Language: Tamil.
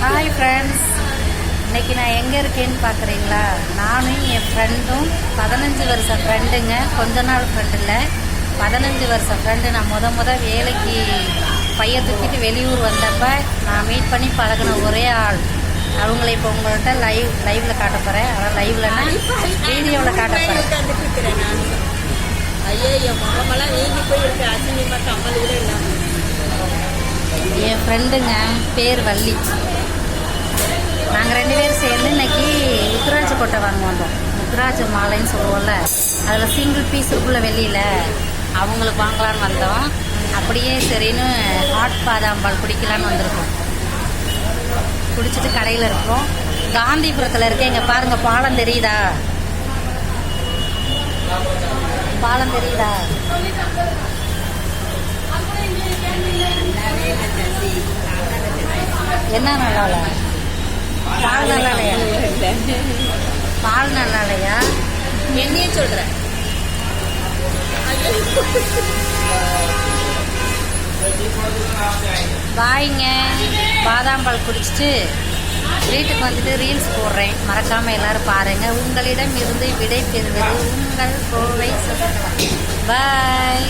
ஹாய் ஃப்ரெண்ட்ஸ் இன்னைக்கு நான் எங்கே இருக்கேன்னு பார்க்குறீங்களா நானும் என் ஃப்ரெண்டும் பதினஞ்சு வருஷம் ஃப்ரெண்டுங்க கொஞ்ச நாள் ஃப்ரெண்டு இல்லை. பதினஞ்சு வருஷம் ஃப்ரெண்டு நான் முத முத வேலைக்கு பையன் தூக்கிட்டு வெளியூர் வந்தப்போ நான் மீட் பண்ணி பழகின ஒரே ஆள். அவங்கள இப்போ உங்கள்கிட்ட லைவ் லைவில் காட்ட போகிறேன் அதான் லைவ்லன்னா வீடியோவில் காட்ட போகிறேன் ஐயோ என் முகமெல்லாம் வீங்கி போயிருக்கு அசிங்கமா ஃப்ரெண்டுங்க பேர் வள்ளி. நாங்கள் ரெண்டு பேரும் சேர்ந்து இன்னைக்கு முத்துராஜ கொட்டை வாங்க வந்தோம் முத்துராஜ மாலைன்னு சொல்லுவோம்ல அதில் சிங்கிள் பீஸ் இருக்குள்ள வெளியில் அவங்களுக்கு வாங்கலான்னு வந்தோம். அப்படியே சரின்னு ஹாட் பாதாம் பால் குடிக்கலான்னு வந்திருக்கோம். குடிச்சிட்டு கடையில் இருக்கோம். காந்திபுரத்தில் இருக்க இங்கே பாருங்கள் பாலம் தெரியுதா? பாலம் தெரியுதா? என்ன நல்லா பால் நல்லா இல்லையா பால் நல்லா இல்லையா என்னையே சொல்றேன் பாய்ங்க பாதாம் பால் குடிச்சிட்டு வீட்டுக்கு வந்துட்டு ரீல்ஸ் போடுறேன். மறக்காம எல்லாரும் பாருங்க. உங்களிடம் இருந்து விடை பெறுவது உங்கள் கோவை பாய்.